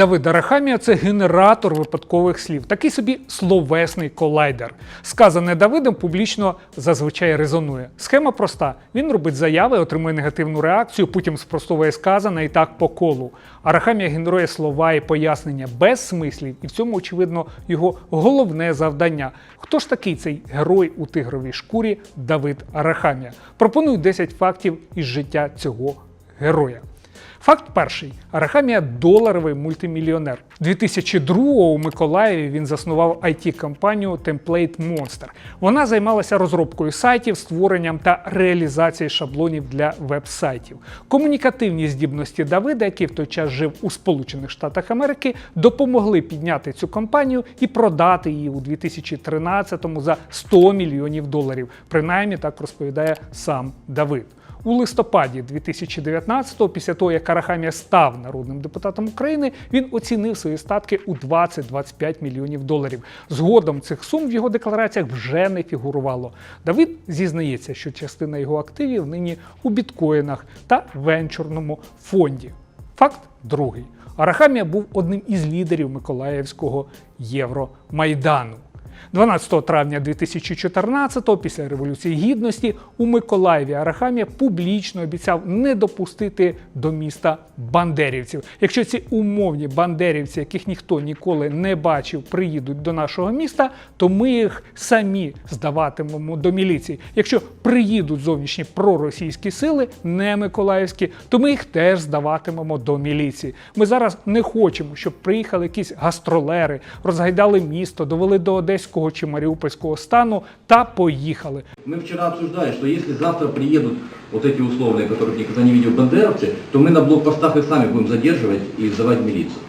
Давид Арахамія це генератор випадкових слів, такий собі словесний колайдер. Сказане Давидом публічно зазвичай резонує. Схема проста: він робить заяви, отримує негативну реакцію, потім спростовує сказане і так по колу. Арахамія генерує слова і пояснення без смислів, і в цьому, очевидно, його головне завдання. Хто ж такий цей герой у тигровій шкурі Давид Арахамія? Пропоную 10 фактів із життя цього героя. Факт перший: Арахамія доларовий мультимільйонер. 2002-го у Миколаєві він заснував IT-компанію Template Monster. Вона займалася розробкою сайтів, створенням та реалізацією шаблонів для веб-сайтів. Комунікативні здібності Давида, який в той час жив у Сполучених Штатах Америки, допомогли підняти цю компанію і продати її у 2013-му за 100 мільйонів доларів. Принаймні так розповідає сам Давид. У листопаді 2019-го, після того, як Арахамія став народним депутатом України, він оцінив свої статки у 20-25 мільйонів доларів. Згодом цих сум в його деклараціях вже не фігурувало. Давид зізнається, що частина його активів нині у біткоїнах та венчурному фонді. Факт другий. Арахамія був одним із лідерів Миколаївського Євромайдану. 12 травня 2014-го, після Революції Гідності, у Миколаєві Арахамія публічно обіцяв не допустити до міста бандерівців. Якщо ці умовні бандерівці, яких ніхто ніколи не бачив, приїдуть до нашого міста, то ми їх самі здаватимемо до міліції. Якщо приїдуть зовнішні проросійські сили, не миколаївські, то ми їх теж здаватимемо до міліції. Ми зараз не хочемо, щоб приїхали якісь гастролери, розгайдали місто, довели до одеського чи маріупольського стану та поїхали. Мы вчера обсуждали, что если завтра приедут вот эти условные, которых никогда не видел бандеровцы, то мы на блокпостах их сами будем задерживать и сдавать в милицию.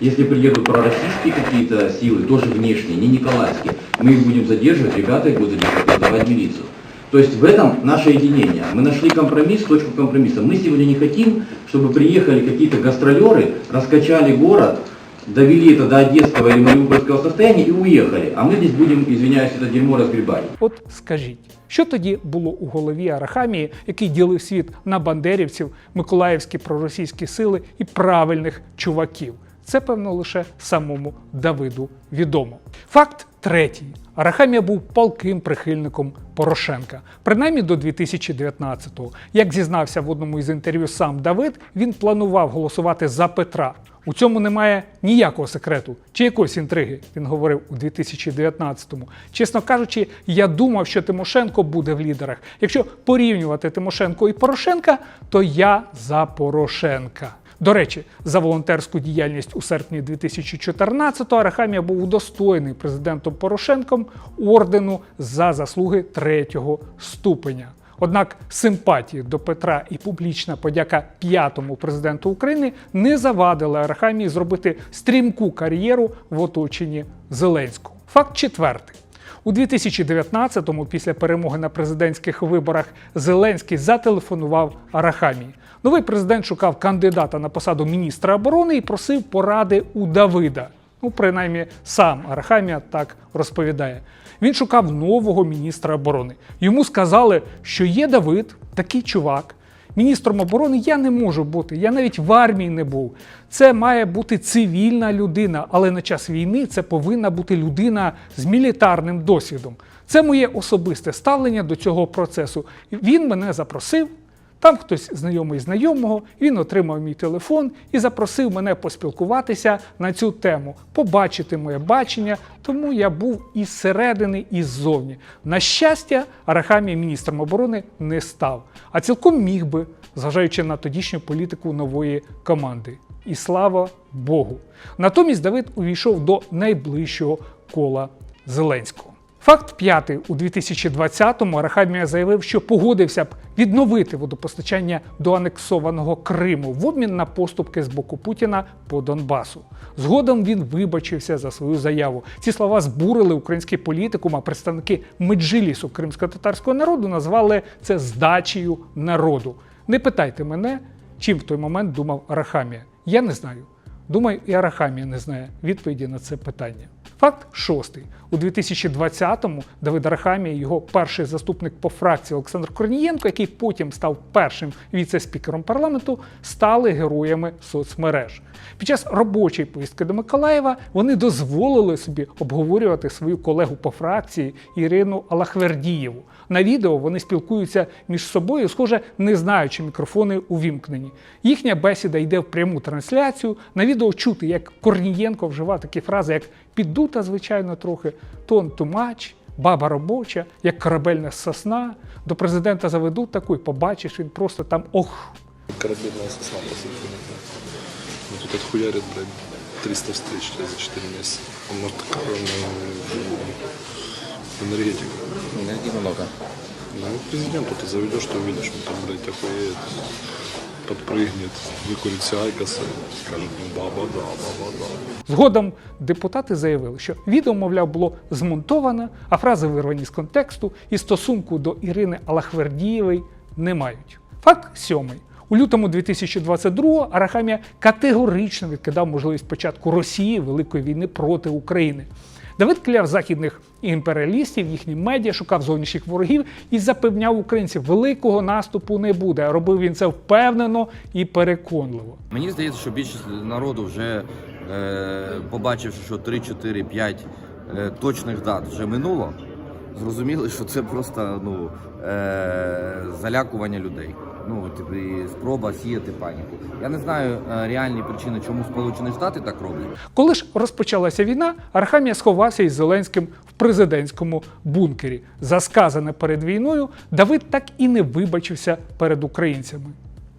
Если приедут пророссийские какие-то силы, тоже внешние, не николаевские, мы их будем задерживать, ребята их будут задерживать и сдавать в милицию. То есть в этом наше единение. Мы нашли компромисс, точку компромисса. Мы сегодня не хотим, чтобы приехали какие-то гастролеры, раскачали город, довели это до одесского или мариупольского состояния и уехали. А мы здесь будем, извиняюсь, это дерьмо разгребать. От скажіть, що тоді було у голові Арахамії, який ділив світ на бандерівців, миколаївські проросійські сили і правильних чуваків? Це певно лише самому Давиду відомо. Факт третій. Арахамія був палким прихильником Порошенка, принаймні до 2019-го. Як зізнався в одному із інтерв'ю сам Давид, він планував голосувати за Петра. У цьому немає ніякого секрету чи якоїсь інтриги, він говорив у 2019-му. Чесно кажучи, я думав, що Тимошенко буде в лідерах. Якщо порівнювати Тимошенко і Порошенка, то я за Порошенка. До речі, за волонтерську діяльність у серпні 2014-го Арахамія був удостоєний президентом Порошенком ордену за заслуги третього ступеня. Однак симпатії до Петра і публічна подяка п'ятому президенту України не завадили Арахамії зробити стрімку кар'єру в оточенні Зеленського. Факт четвертий. У 2019-му, після перемоги на президентських виборах, Зеленський зателефонував Арахамії. Новий президент шукав кандидата на посаду міністра оборони і просив поради у Давида. Ну, принаймні, сам Арахамія так розповідає. Він шукав нового міністра оборони. Йому сказали, що є Давид, такий чувак. Міністром оборони я не можу бути, я навіть в армії не був. Це має бути цивільна людина, але на час війни це повинна бути людина з мілітарним досвідом. Це моє особисте ставлення до цього процесу. Він мене запросив. Там хтось знайомий знайомого, він отримав мій телефон і запросив мене поспілкуватися на цю тему, побачити моє бачення, тому я був і зсередини, і ззовні. На щастя, Арахамія міністром оборони не став, а цілком міг би, зважаючи на тодішню політику нової команди. І слава Богу. Натомість Давид увійшов до найближчого кола Зеленського. Факт п'ятий. У 2020-му Арахамія заявив, що погодився б відновити водопостачання до анексованого Криму в обмін на поступки з боку Путіна по Донбасу. Згодом він вибачився за свою заяву. Ці слова збурили український політикум, а представники меджилісу кримсько-татарського народу назвали це здачею народу. Не питайте мене, чим в той момент думав Арахамія. Я не знаю. Думаю, і Арахамія не знає відповіді на це питання. Факт шостий. У 2020-му Давид Арахамія, його перший заступник по фракції Олександр Корнієнко, який потім став першим віце-спікером парламенту, стали героями соцмереж. Під час робочої поїздки до Миколаєва вони дозволили собі обговорювати свою колегу по фракції Ірину Алахвердієву. На відео вони спілкуються між собою, схоже, не знаючи мікрофони увімкнені. Їхня бесіда йде в пряму трансляцію. На відео чути, як Корнієнко вживав такі фрази, як піддута, звичайно, трохи, тон тумач, баба робоча, як корабельна сосна. До президента заведуть таку і побачиш, він просто там ох. Корабельная сосна, по сути. Ну, тут отхуярит, блядь, 300 встреч блядь, за 4 месяца. Он может энергетику. Энергии много. Ну, президенту ты заведешь, ты увидишь, он там, блядь, охуеет, подпрыгнет, выкурит себе айкоса, скажет, ну, баба, да, баба, да. Згодом депутати заявили, що відео, мовляв, було змонтоване, а фрази вирвані з контексту і стосунку до Ірини Алахвердієвої не мають. Факт сьомий. У лютому 2022-го Арахамія категорично відкидав можливість початку Росії великої війни проти України. Давид кляв західних імперіалістів, їхні медіа, шукав зовнішніх ворогів і запевняв українців, великого наступу не буде. Робив він це впевнено і переконливо. Мені здається, що більшість народу вже е, побачивши, що 3, 4, 5 е, точних дат вже минуло, зрозуміли, що це просто ну, е, залякування людей. Ну, типу, спроба сіяти паніку. Я не знаю е, реальні причини, чому Сполучені Штати так роблять. Коли ж розпочалася війна, Архамія сховався із Зеленським в президентському бункері. За сказане перед війною Давид так і не вибачився перед українцями.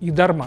І дарма.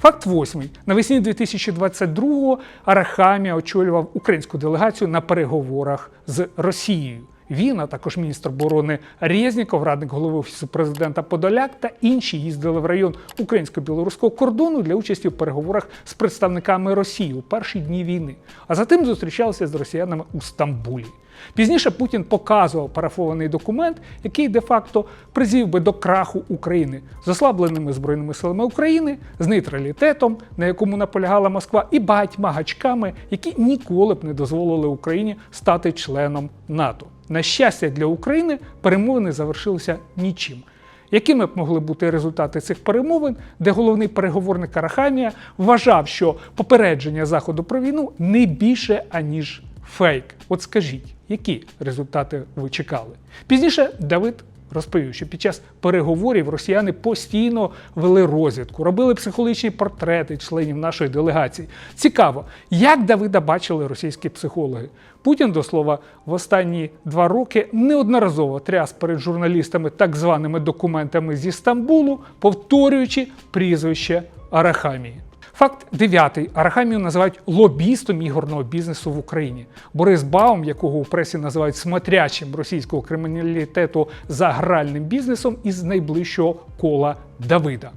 Факт восьмий. Навесні 2022-го Арахамія очолював українську делегацію на переговорах з Росією. Він, а також міністр оборони Резніков, радник голови офісу президента Подоляк та інші їздили в район українсько-білоруського кордону для участі в переговорах з представниками Росії у перші дні війни, а затим зустрічалися з росіянами у Стамбулі. Пізніше Путін показував парафований документ, який де-факто призвів би до краху України з ослабленими збройними силами України, з нейтралітетом, на якому наполягала Москва, і багатьма гачками, які ніколи б не дозволили Україні стати членом НАТО. На щастя для України перемовини завершилися нічим. Якими б могли бути результати цих перемовин, де головний переговорник Арахамія вважав, що попередження Заходу про війну не більше аніж фейк? От скажіть, які результати ви чекали? Пізніше Давид розповів, що під час переговорів росіяни постійно вели розвідку, робили психологічні портрети членів нашої делегації. Цікаво, як Давида бачили російські психологи. Путін, до слова, в останні два роки неодноразово тряс перед журналістами так званими документами зі Стамбулу, повторюючи прізвище Арахамії. Факт дев'ятий. Арахамію називають лобістом ігорного бізнесу в Україні. Борис Баум, якого у пресі називають смотрячим російського криміналітету за гральним бізнесом із найближчого кола Давида.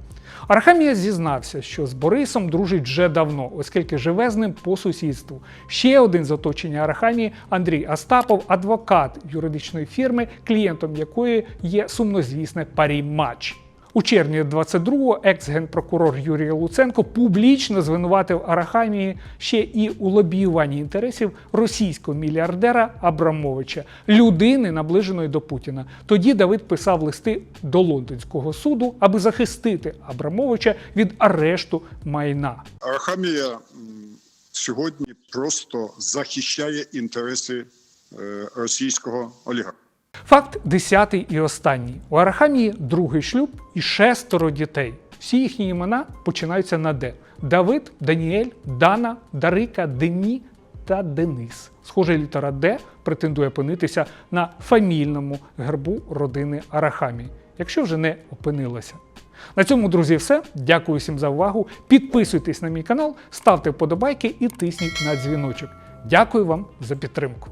Арахамія зізнався, що з Борисом дружить вже давно, оскільки живе з ним по сусідству. Ще один з оточення Арахамії Андрій Остапов, адвокат юридичної фірми, клієнтом якої є сумнозвісне парі матч. У червні 22-го екс-генпрокурор Юрій Луценко публічно звинуватив Арахамії ще і у лобіюванні інтересів російського мільярдера Абрамовича, людини, наближеної до Путіна. Тоді Давид писав листи до лондонського суду, аби захистити Абрамовича від арешту майна. Арахамія сьогодні просто захищає інтереси е, російського олігарха. Факт десятий і останній. У Арахамії другий шлюб і шестеро дітей. Всі їхні імена починаються на Д: Давид, Даніель, Дана, Дарика, Дені та Денис. Схоже, літера Д претендує опинитися на фамільному гербу родини Арахамії, якщо вже не опинилася. На цьому, друзі, все. Дякую всім за увагу. Підписуйтесь на мій канал, ставте вподобайки і тисніть на дзвіночок. Дякую вам за підтримку.